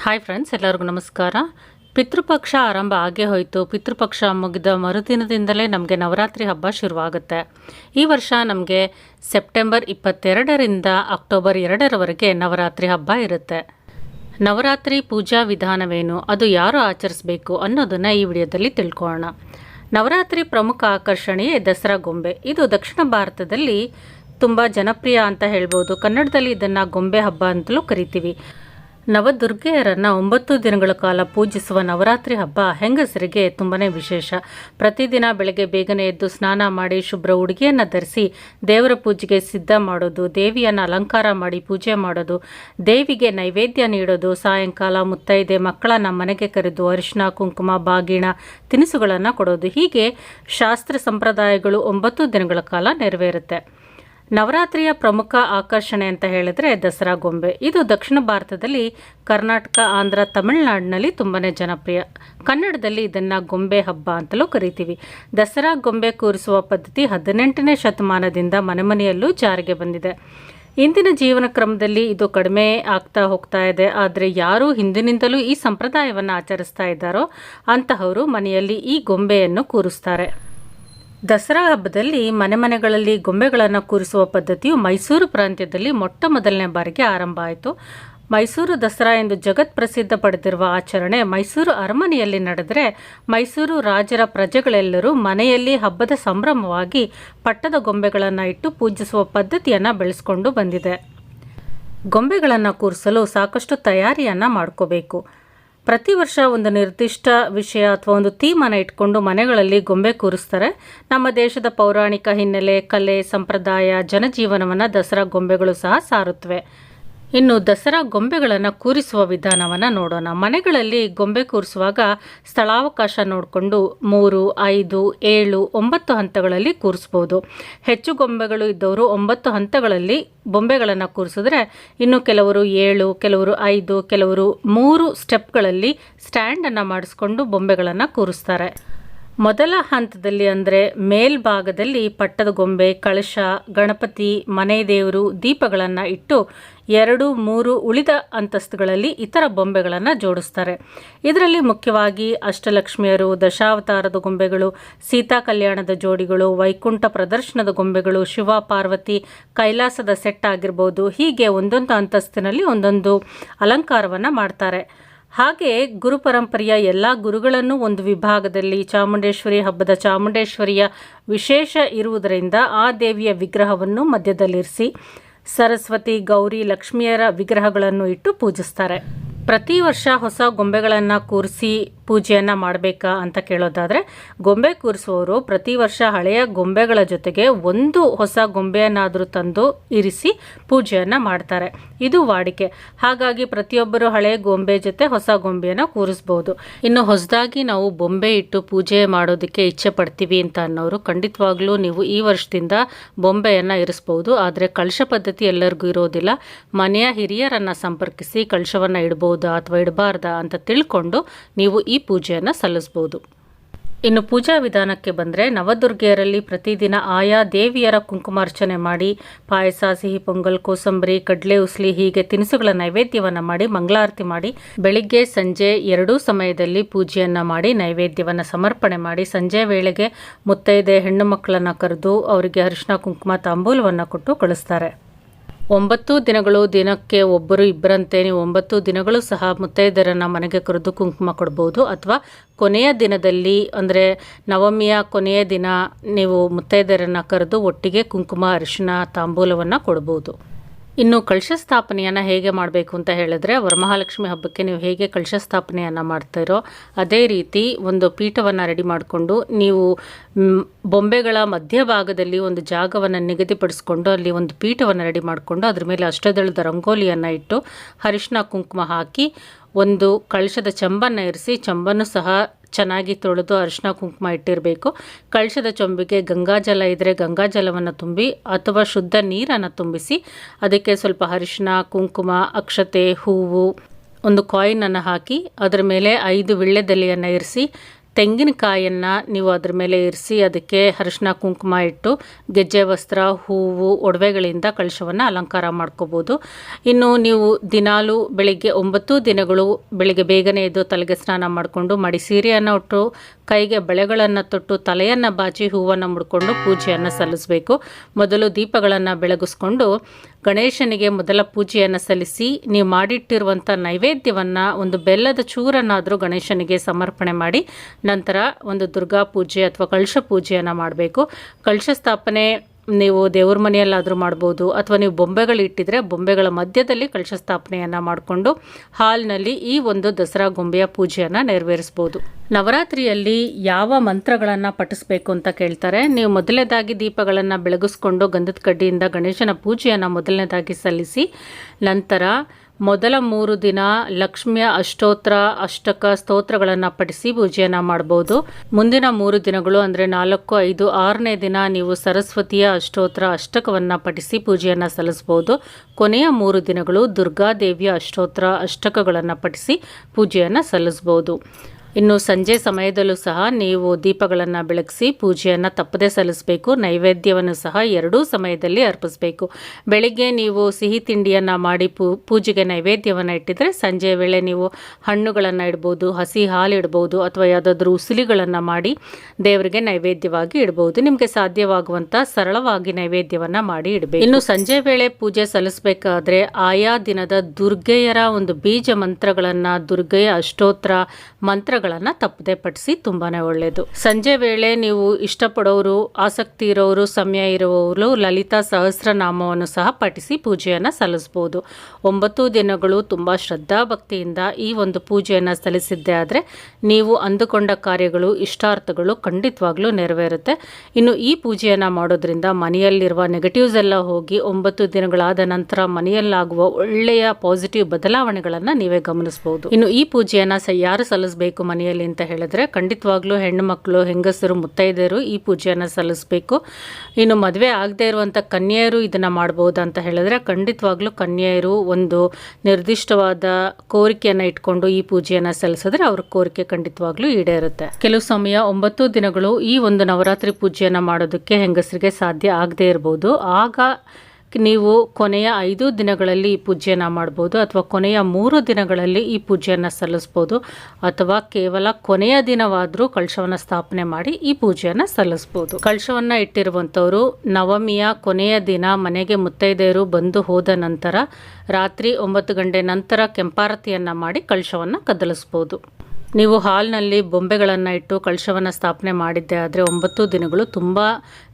Hi friends ಎಲ್ಲರಿಗೂ ನಮಸ್ಕಾರ. ಪಿತೃಪಕ್ಷ ಆರಂಭ ಆಗೇ ಹೋಯಿತು. ಪಿತೃಪಕ್ಷ ಮುಗಿದ ಮರುದಿನದಿಂದಲೇ ನಮಗೆ ನವರಾತ್ರಿ ಹಬ್ಬ ಶುರುವಾಗುತ್ತೆ. ಈ ವರ್ಷ ನಮಗೆ ಸೆಪ್ಟೆಂಬರ್ ಇಪ್ಪತ್ತೆರಡರಿಂದ ಅಕ್ಟೋಬರ್ ಎರಡರವರೆಗೆ ನವರಾತ್ರಿ ಹಬ್ಬ ಇರುತ್ತೆ. ನವರಾತ್ರಿ ಪೂಜಾ ವಿಧಾನವೇನು, ಅದು ಯಾರು ಆಚರಿಸಬೇಕು ಅನ್ನೋದನ್ನು ಈ ವಿಡಿಯೋದಲ್ಲಿ ತಿಳ್ಕೊಳ್ಳೋಣ. ನವರಾತ್ರಿ ಪ್ರಮುಖ ಆಕರ್ಷಣೆಯೇ ದಸರಾ ಗೊಂಬೆ. ಇದು ದಕ್ಷಿಣ ಭಾರತದಲ್ಲಿ ತುಂಬ ಜನಪ್ರಿಯ ಅಂತ ಹೇಳ್ಬೋದು. ಕನ್ನಡದಲ್ಲಿ ಇದನ್ನು ಗೊಂಬೆ ಹಬ್ಬ ಅಂತಲೂ ಕರಿತೀವಿ. ನವದುರ್ಗೆಯರನ್ನು ಒಂಬತ್ತು ದಿನಗಳ ಕಾಲ ಪೂಜಿಸುವ ನವರಾತ್ರಿ ಹಬ್ಬ ಹೆಂಗಸರಿಗೆ ತುಂಬಾ ವಿಶೇಷ. ಪ್ರತಿದಿನ ಬೆಳಗ್ಗೆ ಬೇಗನೆ ಎದ್ದು ಸ್ನಾನ ಮಾಡಿ ಶುಭ್ರ ಉಡುಗೆಯನ್ನು ಧರಿಸಿ ದೇವರ ಪೂಜೆಗೆ ಸಿದ್ಧ ಮಾಡೋದು, ದೇವಿಯನ್ನು ಅಲಂಕಾರ ಮಾಡಿ ಪೂಜೆ ಮಾಡೋದು, ದೇವಿಗೆ ನೈವೇದ್ಯ ನೀಡೋದು, ಸಾಯಂಕಾಲ ಮುತ್ತೈದೆ ಮಕ್ಕಳನ್ನ ಮನೆಗೆ ಕರೆದು ಅರಿಶಿನ ಕುಂಕುಮ, ಬಾಗಿಣ, ತಿನಿಸುಗಳನ್ನು ಕೊಡೋದು. ಹೀಗೆ ಶಾಸ್ತ್ರ ಸಂಪ್ರದಾಯಗಳು ಒಂಬತ್ತು ದಿನಗಳ ಕಾಲ ನೆರವೇರುತ್ತೆ. ನವರಾತ್ರಿಯ ಪ್ರಮುಖ ಆಕರ್ಷಣೆ ಅಂತ ಹೇಳಿದ್ರೆ ದಸರಾ ಗೊಂಬೆ. ಇದು ದಕ್ಷಿಣ ಭಾರತದಲ್ಲಿ ಕರ್ನಾಟಕ, ಆಂಧ್ರ, ತಮಿಳುನಾಡಿನಲ್ಲಿ ತುಂಬಾ ಜನಪ್ರಿಯ. ಕನ್ನಡದಲ್ಲಿ ಇದನ್ನು ಗೊಂಬೆ ಹಬ್ಬ ಅಂತಲೂ ಕರಿತೀವಿ. ದಸರಾ ಗೊಂಬೆ ಕೂರಿಸುವ ಪದ್ಧತಿ ಹದಿನೆಂಟನೇ ಶತಮಾನದಿಂದ ಮನೆಮನೆಯಲ್ಲೂ ಜಾರಿಗೆ ಬಂದಿದೆ. ಇಂದಿನ ಜೀವನ ಕ್ರಮದಲ್ಲಿ ಇದು ಕಡಿಮೆ ಆಗ್ತಾ ಹೋಗ್ತಾ ಇದೆ. ಆದರೆ ಯಾರು ಹಿಂದಿನಿಂದಲೂ ಈ ಸಂಪ್ರದಾಯವನ್ನು ಆಚರಿಸ್ತಾ ಇದ್ದಾರೋ ಅಂತಹವರು ಮನೆಯಲ್ಲಿ ಈ ಗೊಂಬೆಯನ್ನು ಕೂರಿಸ್ತಾರೆ. ದಸರಾ ಹಬ್ಬದಲ್ಲಿ ಮನೆ ಮನೆಗಳಲ್ಲಿ ಗೊಂಬೆಗಳನ್ನು ಕೂರಿಸುವ ಪದ್ಧತಿಯು ಮೈಸೂರು ಪ್ರಾಂತ್ಯದಲ್ಲಿ ಮೊಟ್ಟ ಮೊದಲನೇ ಬಾರಿಗೆ ಆರಂಭ ಆಯಿತು. ಮೈಸೂರು ದಸರಾ ಎಂದು ಜಗತ್ ಪ್ರಸಿದ್ಧ ಪಡೆದಿರುವ ಆಚರಣೆ ಮೈಸೂರು ಅರಮನೆಯಲ್ಲಿ ನಡೆದರೆ ಮೈಸೂರು ರಾಜರ ಪ್ರಜೆಗಳೆಲ್ಲರೂ ಮನೆಯಲ್ಲಿ ಹಬ್ಬದ ಸಂಭ್ರಮವಾಗಿ ಪಟ್ಟದ ಗೊಂಬೆಗಳನ್ನು ಇಟ್ಟು ಪೂಜಿಸುವ ಪದ್ಧತಿಯನ್ನು ಬೆಳೆಸ್ಕೊಂಡು ಬಂದಿದೆ. ಗೊಂಬೆಗಳನ್ನು ಕೂರಿಸಲು ಸಾಕಷ್ಟು ತಯಾರಿಯನ್ನು ಮಾಡ್ಕೋಬೇಕು. ಪ್ರತಿ ವರ್ಷ ಒಂದು ನಿರ್ದಿಷ್ಟ ವಿಷಯ ಅಥವಾ ಒಂದು ಥೀಮನ್ನು ಇಟ್ಕೊಂಡು ಮನೆಗಳಲ್ಲಿ ಗೊಂಬೆ ಕೂರಿಸ್ತಾರೆ. ನಮ್ಮ ದೇಶದ ಪೌರಾಣಿಕ ಹಿನ್ನೆಲೆ, ಕಲೆ, ಸಂಪ್ರದಾಯ, ಜನಜೀವನವನ್ನು ದಸರಾ ಗೊಂಬೆಗಳು ಸಹ ಸಾರುತ್ತವೆ. ಇನ್ನು ದಸರಾ ಗೊಂಬೆಗಳನ್ನು ಕೂರಿಸುವ ವಿಧಾನವನ್ನು ನೋಡೋಣ. ಮನೆಗಳಲ್ಲಿ ಗೊಂಬೆ ಕೂರಿಸುವಾಗ ಸ್ಥಳಾವಕಾಶ ನೋಡಿಕೊಂಡು ಮೂರು, ಐದು, ಏಳು, ಒಂಬತ್ತು ಹಂತಗಳಲ್ಲಿ ಕೂರಿಸ್ಬೋದು. ಹೆಚ್ಚು ಗೊಂಬೆಗಳು ಇದ್ದವರು ಒಂಬತ್ತು ಹಂತಗಳಲ್ಲಿ ಬೊಂಬೆಗಳನ್ನು ಕೂರಿಸಿದ್ರೆ ಇನ್ನು ಕೆಲವರು ಏಳು, ಕೆಲವರು ಐದು, ಕೆಲವರು ಮೂರು ಸ್ಟೆಪ್ಗಳಲ್ಲಿ ಸ್ಟ್ಯಾಂಡನ್ನು ಮಾಡಿಸ್ಕೊಂಡು ಬೊಂಬೆಗಳನ್ನು ಕೂರಿಸ್ತಾರೆ. ಮೊದಲ ಹಂತದಲ್ಲಿ ಅಂದರೆ ಮೇಲ್ಭಾಗದಲ್ಲಿ ಪಟ್ಟದ ಗೊಂಬೆ, ಕಳಶ, ಗಣಪತಿ, ಮನೆ ದೇವರು ದೀಪಗಳನ್ನು ಇಟ್ಟು ಎರಡು, ಮೂರು ಉಳಿದ ಅಂತಸ್ತುಗಳಲ್ಲಿ ಇತರ ಬೊಂಬೆಗಳನ್ನು ಜೋಡಿಸ್ತಾರೆ. ಇದರಲ್ಲಿ ಮುಖ್ಯವಾಗಿ ಅಷ್ಟಲಕ್ಷ್ಮಿಯರು, ದಶಾವತಾರದ ಗೊಂಬೆಗಳು, ಸೀತಾ ಕಲ್ಯಾಣದ ಜೋಡಿಗಳು, ವೈಕುಂಠ ಪ್ರದರ್ಶನದ ಗೊಂಬೆಗಳು, ಶಿವ, ಪಾರ್ವತಿ, ಕೈಲಾಸದ ಸೆಟ್ ಆಗಿರ್ಬೋದು, ಹೀಗೆ ಒಂದೊಂದು ಅಂತಸ್ತಿನಲ್ಲಿ ಒಂದೊಂದು ಅಲಂಕಾರವನ್ನು ಮಾಡ್ತಾರೆ. ಹಾಗೆ ಗುರು ಪರಂಪರೆಯ ಎಲ್ಲ ಗುರುಗಳನ್ನು ಒಂದು ವಿಭಾಗದಲ್ಲಿ, ಚಾಮುಂಡೇಶ್ವರಿ ಹಬ್ಬದ ಚಾಮುಂಡೇಶ್ವರಿಯ ವಿಶೇಷ ಇರುವುದರಿಂದ ಆ ದೇವಿಯ ವಿಗ್ರಹವನ್ನು ಮಧ್ಯದಲ್ಲಿರಿಸಿ ಸರಸ್ವತಿ ಗೌರಿ ಲಕ್ಷ್ಮಿಯರ ವಿಗ್ರಹಗಳನ್ನು ಇಟ್ಟು ಪೂಜಿಸ್ತಾರೆ. ಪ್ರತಿ ವರ್ಷ ಹೊಸ ಗೊಂಬೆಗಳನ್ನು ಕೂರಿಸಿ ಪೂಜೆಯನ್ನು ಮಾಡಬೇಕಾ ಅಂತ ಕೇಳೋದಾದರೆ, ಗೊಂಬೆ ಕೂರಿಸುವವರು ಪ್ರತಿ ವರ್ಷ ಹಳೆಯ ಗೊಂಬೆಗಳ ಜೊತೆಗೆ ಒಂದು ಹೊಸ ಗೊಂಬೆಯನ್ನಾದರೂ ತಂದು ಇರಿಸಿ ಪೂಜೆಯನ್ನು ಮಾಡ್ತಾರೆ. ಇದು ವಾಡಿಕೆ. ಹಾಗಾಗಿ ಪ್ರತಿಯೊಬ್ಬರು ಹಳೆಯ ಗೊಂಬೆ ಜೊತೆ ಹೊಸ ಗೊಂಬೆಯನ್ನು ಕೂರಿಸ್ಬೋದು. ಇನ್ನು ಹೊಸದಾಗಿ ನಾವು ಬೊಂಬೆ ಇಟ್ಟು ಪೂಜೆ ಮಾಡೋದಕ್ಕೆ ಇಚ್ಛೆ ಪಡ್ತೀವಿ ಅಂತ ಅನ್ನೋರು ಖಂಡಿತವಾಗ್ಲೂ ನೀವು ಈ ವರ್ಷದಿಂದ ಬೊಂಬೆಯನ್ನು ಇರಿಸ್ಬೋದು. ಆದರೆ ಕಳಶ ಪದ್ಧತಿ ಎಲ್ಲರಿಗೂ ಇರೋದಿಲ್ಲ. ಮನೆಯ ಹಿರಿಯರನ್ನು ಸಂಪರ್ಕಿಸಿ ಕಳಶವನ್ನು ಇಡ್ಬೋದಾ ಅಥವಾ ಇಡಬಾರ್ದಾ ಅಂತ ತಿಳ್ಕೊಂಡು ನೀವು ಈ ಪೂಜೆಯನ್ನು ಸಲ್ಲಿಸ್ಬೋದು. ಇನ್ನು ಪೂಜಾ ವಿಧಾನಕ್ಕೆ ಬಂದರೆ ನವದುರ್ಗೆಯರಲ್ಲಿ ಪ್ರತಿದಿನ ಆಯಾ ದೇವಿಯರ ಕುಂಕುಮಾರ್ಚನೆ ಮಾಡಿ, ಪಾಯಸ, ಸಿಹಿ ಪೊಂಗಲ್, ಕೋಸಂಬರಿ, ಕಡಲೆ ಉಸ್ಲಿ ಹೀಗೆ ತಿನಿಸುಗಳ ನೈವೇದ್ಯವನ್ನು ಮಾಡಿ, ಮಂಗಳಾರತಿ ಮಾಡಿ, ಬೆಳಿಗ್ಗೆ ಸಂಜೆ ಎರಡೂ ಸಮಯದಲ್ಲಿ ಪೂಜೆಯನ್ನು ಮಾಡಿ, ನೈವೇದ್ಯವನ್ನು ಸಮರ್ಪಣೆ ಮಾಡಿ, ಸಂಜೆ ವೇಳೆಗೆ ಮುತ್ತೈದೆ ಹೆಣ್ಣು ಮಕ್ಕಳನ್ನು ಕರೆದು ಅವರಿಗೆ ಅರಿಶಿನ ಕುಂಕುಮ, ತಾಂಬೂಲವನ್ನು ಕೊಟ್ಟು ಕಳಿಸ್ತಾರೆ. ಒಂಬತ್ತು ದಿನಗಳು ದಿನಕ್ಕೆ ಒಬ್ಬರು ಇಬ್ಬರಂತೆ ನೀವು ಒಂಬತ್ತು ದಿನಗಳು ಸಹ ಮುತ್ತೈದರನ್ನು ಮನೆಗೆ ಕರೆದು ಕುಂಕುಮ ಕೊಡ್ಬೋದು. ಅಥವಾ ಕೊನೆಯ ದಿನದಲ್ಲಿ, ಅಂದರೆ ನವಮಿಯ ಕೊನೆಯ ದಿನ ನೀವು ಮುತ್ತೈದರನ್ನು ಕರೆದು ಒಟ್ಟಿಗೆ ಕುಂಕುಮ ಅರಿಶಿನ ತಾಂಬೂಲವನ್ನು ಕೊಡ್ಬೋದು. ಇನ್ನು ಕಳಶ ಸ್ಥಾಪನೆಯನ್ನು ಹೇಗೆ ಮಾಡಬೇಕು ಅಂತ ಹೇಳಿದ್ರೆ ವರಮಹಾಲಕ್ಷ್ಮಿ ಹಬ್ಬಕ್ಕೆ ನೀವು ಹೇಗೆ ಕಳಶ ಸ್ಥಾಪನೆಯನ್ನು ಮಾಡ್ತೀರೋ ಅದೇ ರೀತಿ ಒಂದು ಪೀಠವನ್ನು ರೆಡಿ ಮಾಡಿಕೊಂಡು, ನೀವು ಬೊಂಬೆಗಳ ಮಧ್ಯಭಾಗದಲ್ಲಿ ಒಂದು ಜಾಗವನ್ನು ನಿಗದಿಪಡಿಸ್ಕೊಂಡು, ಅಲ್ಲಿ ಒಂದು ಪೀಠವನ್ನು ರೆಡಿ ಮಾಡಿಕೊಂಡು, ಅದ್ರ ಮೇಲೆ ಅಷ್ಟದಳದ ರಂಗೋಲಿಯನ್ನು ಇಟ್ಟು ಅರಿಶಿನ ಕುಂಕುಮ ಹಾಕಿ ಒಂದು ಕಳಶದ ಚಂಬನ್ನು ಇರಿಸಿ, ಚಂಬನ್ನು ಸಹ ಚೆನ್ನಾಗಿ ತೊಳೆದು ಅರಿಶಿನ ಕುಂಕುಮ ಇಟ್ಟಿರಬೇಕು. ಕಳಶದ ಚೊಂಬಿಗೆ ಗಂಗಾಜಲ ಇದ್ದರೆ ಗಂಗಾಜಲವನ್ನು ತುಂಬಿ ಅಥವಾ ಶುದ್ಧ ನೀರನ್ನು ತುಂಬಿಸಿ ಅದಕ್ಕೆ ಸ್ವಲ್ಪ ಅರಿಶಿನ ಕುಂಕುಮ, ಅಕ್ಷತೆ, ಹೂವು ಒಂದು ಕಾಯಿನನ್ನು ಹಾಕಿ ಅದರ ಮೇಲೆ ಐದು ವಿಳ್ಳೆದೆಲೆಯನ್ನು ಇರಿಸಿ ತೆಂಗಿನಕಾಯನ್ನು ನೀವು ಅದ್ರ ಮೇಲೆ ಇರಿಸಿ ಅದಕ್ಕೆ ಅರಿಶಿನ ಕುಂಕುಮ ಇಟ್ಟು ಗೆಜ್ಜೆ, ವಸ್ತ್ರ, ಹೂವು, ಒಡವೆಗಳಿಂದ ಕಳಶವನ್ನು ಅಲಂಕಾರ ಮಾಡ್ಕೋಬೋದು. ಇನ್ನು ನೀವು ದಿನಾಲು ಬೆಳಿಗ್ಗೆ ಒಂಬತ್ತು ದಿನಗಳು ಬೆಳಿಗ್ಗೆ ಬೇಗನೆ ಎದ್ದು ತಲೆಗೆ ಸ್ನಾನ ಮಾಡಿಕೊಂಡು ಮಡಿ ಸೀರೆಯನ್ನು ಉಟ್ಟು, ಕೈಗೆ ಬಳೆಗಳನ್ನು ತೊಟ್ಟು, ತಲೆಯನ್ನು ಬಾಚಿ ಹೂವನ್ನು ಮುಡ್ಕೊಂಡು ಪೂಜೆಯನ್ನು ಸಲ್ಲಿಸಬೇಕು. ಮೊದಲು ದೀಪಗಳನ್ನು ಬೆಳಗಿಸ್ಕೊಂಡು ಗಣೇಶನಿಗೆ ಮೊದಲ ಪೂಜೆಯನ್ನು ಸಲ್ಲಿಸಿ ನೀವು ಮಾಡಿಟ್ಟಿರುವಂಥ ನೈವೇದ್ಯವನ್ನು ಒಂದು ಬೆಲ್ಲದ ಚೂರನ್ನಾದರೂ ಗಣೇಶನಿಗೆ ಸಮರ್ಪಣೆ ಮಾಡಿ ನಂತರ ಒಂದು ದುರ್ಗಾ ಪೂಜೆ ಅಥವಾ ಕಳಶ ಪೂಜೆಯನ್ನು ಮಾಡಬೇಕು. ಕಳಶ ಸ್ಥಾಪನೆ ನೀವು ದೇವ್ರ ಮನೆಯಲ್ಲಾದರೂ ಮಾಡ್ಬೋದು, ಅಥವಾ ನೀವು ಬೊಂಬೆಗಳು ಇಟ್ಟಿದ್ರೆ ಬೊಂಬೆಗಳ ಮಧ್ಯದಲ್ಲಿ ಕಳಶ ಸ್ಥಾಪನೆಯನ್ನು ಮಾಡಿಕೊಂಡು ಹಾಲ್ನಲ್ಲಿ ಈ ಒಂದು ದಸರಾ ಗೊಂಬೆಯ ಪೂಜೆಯನ್ನು ನೆರವೇರಿಸ್ಬೋದು. ನವರಾತ್ರಿಯಲ್ಲಿ ಯಾವ ಮಂತ್ರಗಳನ್ನು ಪಠಿಸ್ಬೇಕು ಅಂತ ಕೇಳ್ತಾರೆ. ನೀವು ಮೊದಲನೇದಾಗಿ ದೀಪಗಳನ್ನು ಬೆಳಗಿಸ್ಕೊಂಡು ಗಂಧದ ಕಡ್ಡಿಯಿಂದ ಗಣೇಶನ ಪೂಜೆಯನ್ನು ಮೊದಲನೇದಾಗಿ ಸಲ್ಲಿಸಿ, ನಂತರ ಮೊದಲ ಮೂರು ದಿನ ಲಕ್ಷ್ಮಿಯ ಅಷ್ಟೋತ್ರ, ಅಷ್ಟಕ ಸ್ತೋತ್ರಗಳನ್ನು ಪಠಿಸಿ ಪೂಜೆಯನ್ನು ಮಾಡ್ಬೋದು. ಮುಂದಿನ ಮೂರು ದಿನಗಳು ಅಂದರೆ ನಾಲ್ಕು, ಐದು, ಆರನೇ ದಿನ ನೀವು ಸರಸ್ವತಿಯ ಅಷ್ಟೋತ್ರ, ಅಷ್ಟಕವನ್ನು ಪಠಿಸಿ ಪೂಜೆಯನ್ನು ಸಲ್ಲಿಸ್ಬೋದು. ಕೊನೆಯ ಮೂರು ದಿನಗಳು ದುರ್ಗಾದೇವಿಯ ಅಷ್ಟೋತ್ರ, ಅಷ್ಟಕಗಳನ್ನು ಪಠಿಸಿ ಪೂಜೆಯನ್ನು ಸಲ್ಲಿಸ್ಬೋದು. ಇನ್ನು ಸಂಜೆ ಸಮಯದಲ್ಲೂ ಸಹ ನೀವು ದೀಪಗಳನ್ನು ಬೆಳಗಿಸಿ ಪೂಜೆಯನ್ನು ತಪ್ಪದೇ ಸಲ್ಲಿಸಬೇಕು, ನೈವೇದ್ಯವನ್ನು ಸಹ ಎರಡೂ ಸಮಯದಲ್ಲಿ ಅರ್ಪಿಸಬೇಕು. ಬೆಳಿಗ್ಗೆ ನೀವು ಸಿಹಿ ತಿಂಡಿಯನ್ನು ಮಾಡಿ ಪೂಜೆಗೆ ನೈವೇದ್ಯವನ್ನು ಇಟ್ಟಿದರೆ ಸಂಜೆ ವೇಳೆ ನೀವು ಹಣ್ಣುಗಳನ್ನು ಇಡ್ಬೋದು, ಹಸಿ ಹಾಲು ಇಡ್ಬೋದು ಅಥವಾ ಯಾವುದಾದ್ರೂ ಉಸಿಲಿಗಳನ್ನು ಮಾಡಿ ದೇವರಿಗೆ ನೈವೇದ್ಯವಾಗಿ ಇಡ್ಬೋದು. ನಿಮಗೆ ಸಾಧ್ಯವಾಗುವಂಥ ಸರಳವಾಗಿ ನೈವೇದ್ಯವನ್ನು ಮಾಡಿ ಇಡಬೇಕು. ಇನ್ನು ಸಂಜೆ ವೇಳೆ ಪೂಜೆ ಸಲ್ಲಿಸಬೇಕಾದ್ರೆ ಆಯಾ ದಿನದ ದುರ್ಗೆಯರ ಒಂದು ಬೀಜ ಮಂತ್ರಗಳನ್ನು, ದುರ್ಗೆಯ ಅಷ್ಟೋತ್ರ ಮಂತ್ರ ಮಂತ್ರಗಳನ್ನು ತಪ್ಪದೆ ಪಡಿಸಿ ತುಂಬಾ ಒಳ್ಳೆಯದು ಸಂಜೆ ವೇಳೆ ನೀವು ಇಷ್ಟಪಡೋರು, ಆಸಕ್ತಿ ಇರೋರು, ಸಮಯ ಇರುವವರು ಲಲಿತಾ ಸಹಸ್ರನಾಮವನ್ನು ಸಹ ಪಠಿಸಿ ಪೂಜೆಯನ್ನು ಸಲ್ಲಿಸ್ಬೋದು. ಒಂಬತ್ತು ದಿನಗಳು ತುಂಬ ಶ್ರದ್ಧಾಭಕ್ತಿಯಿಂದ ಈ ಒಂದು ಪೂಜೆಯನ್ನು ಸಲ್ಲಿಸಿದ್ದೆ ಆದರೆ ನೀವು ಅಂದುಕೊಂಡ ಕಾರ್ಯಗಳು, ಇಷ್ಟಾರ್ಥಗಳು ಖಂಡಿತವಾಗ್ಲೂ ನೆರವೇರುತ್ತೆ. ಇನ್ನು ಈ ಪೂಜೆಯನ್ನು ಮಾಡೋದ್ರಿಂದ ಮನೆಯಲ್ಲಿರುವ ನೆಗೆಟಿವ್ಸ್ ಎಲ್ಲ ಹೋಗಿ ಒಂಬತ್ತು ದಿನಗಳಾದ ನಂತರ ಮನೆಯಲ್ಲಾಗುವ ಒಳ್ಳೆಯ ಪಾಸಿಟಿವ್ ಬದಲಾವಣೆಗಳನ್ನು ನೀವೇ ಗಮನಿಸಬಹುದು ಇನ್ನು ಈ ಪೂಜೆಯನ್ನು ಯಾರು ಸಲ್ಲಿಸಬೇಕು ಮನೆಯಲ್ಲಿ ಅಂತ ಹೇಳಿದ್ರೆ, ಖಂಡಿತವಾಗ್ಲೂ ಹೆಣ್ಣು ಮಕ್ಕಳು ಹೆಂಗಸರು, ಮುತ್ತೈದೆಯರು ಈ ಪೂಜೆಯನ್ನು ಸಲ್ಲಿಸಬೇಕು. ಇನ್ನು ಮದುವೆ ಆಗದೇ ಇರುವಂಥ ಕನ್ಯೆಯರು ಇದನ್ನು ಮಾಡ್ಬೋದು ಅಂತ ಹೇಳಿದ್ರೆ, ಖಂಡಿತವಾಗ್ಲೂ ಕನ್ಯೆಯರು ಒಂದು ನಿರ್ದಿಷ್ಟವಾದ ಕೋರಿಕೆಯನ್ನು ಇಟ್ಕೊಂಡು ಈ ಪೂಜೆಯನ್ನು ಸಲ್ಲಿಸಿದ್ರೆ ಅವ್ರ ಕೋರಿಕೆ ಖಂಡಿತವಾಗ್ಲೂ ಈಡೇರುತ್ತೆ. ಕೆಲವು ಸಮಯ ಒಂಬತ್ತು ದಿನಗಳು ಈ ಒಂದು ನವರಾತ್ರಿ ಪೂಜೆಯನ್ನು ಮಾಡೋದಕ್ಕೆ ಹೆಂಗಸರಿಗೆ ಸಾಧ್ಯ ಆಗದೇ ಇರ್ಬೋದು. ಆಗ ನೀವು ಕೊನೆಯ ಐದು ದಿನಗಳಲ್ಲಿ ಈ ಪೂಜೆಯನ್ನು ಮಾಡ್ಬೋದು ಅಥವಾ ಕೊನೆಯ ಮೂರು ದಿನಗಳಲ್ಲಿ ಈ ಪೂಜೆಯನ್ನು ಸಲ್ಲಿಸ್ಬೋದು ಅಥವಾ ಕೇವಲ ಕೊನೆಯ ದಿನವಾದರೂ ಕಳಶವನ್ನು ಸ್ಥಾಪನೆ ಮಾಡಿ ಈ ಪೂಜೆಯನ್ನು ಸಲ್ಲಿಸ್ಬೋದು. ಕಳಶವನ್ನು ಇಟ್ಟಿರುವಂಥವರು ನವಮಿಯ ಕೊನೆಯ ದಿನ ಮನೆಗೆ ಮುತ್ತೈದೆಯರು ಬಂದು ಹೋದ ನಂತರ ರಾತ್ರಿ ಒಂಬತ್ತು ಗಂಟೆ ನಂತರ ಕೆಂಪಾರತಿಯನ್ನು ಮಾಡಿ ಕಳಶವನ್ನು ಕದಲಿಸ್ಬೋದು. ನೀವು ಹಾಲ್ನಲ್ಲಿ ಬೊಂಬೆಗಳನ್ನು ಇಟ್ಟು ಕಳಶವನ್ನು ಸ್ಥಾಪನೆ ಮಾಡಿದ್ದೆ ಆದರೆ ಒಂಬತ್ತು ದಿನಗಳು ತುಂಬ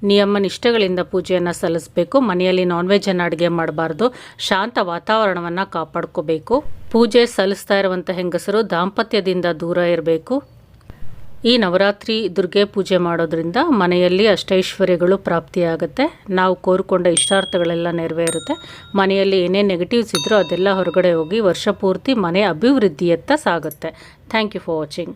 ನಿಯಮ ನಿಷ್ಠೆಗಳಿಂದ ಪೂಜೆಯನ್ನು ಸಲ್ಲಿಸಬೇಕು. ಮನೆಯಲ್ಲಿ ನಾನ್ ವೆಜ್ಜನ್ನು ಅಡುಗೆ ಮಾಡಬಾರ್ದು. ಶಾಂತ ವಾತಾವರಣವನ್ನು ಕಾಪಾಡ್ಕೋಬೇಕು. ಪೂಜೆ ಸಲ್ಲಿಸ್ತಾ ಇರುವಂಥ ಹೆಂಗಸರು ದಾಂಪತ್ಯದಿಂದ ದೂರ ಇರಬೇಕು. ಈ ನವರಾತ್ರಿ ದುರ್ಗೆ ಪೂಜೆ ಮಾಡೋದ್ರಿಂದ ಮನೆಯಲ್ಲಿ ಅಷ್ಟೈಶ್ವರ್ಯಗಳು ಪ್ರಾಪ್ತಿಯಾಗುತ್ತೆ. ನಾವು ಕೋರಿಕೊಂಡ ಇಷ್ಟಾರ್ಥಗಳೆಲ್ಲ ನೆರವೇರುತ್ತೆ. ಮನೆಯಲ್ಲಿ ಏನೇ ನೆಗೆಟಿವ್ಸ್ ಇದ್ದರೂ ಅದೆಲ್ಲ ಹೊರಗಡೆ ಹೋಗಿ ವರ್ಷ ಪೂರ್ತಿ ಮನೆ ಅಭಿವೃದ್ಧಿಯತ್ತ ಸಾಗುತ್ತೆ. Thank you for watching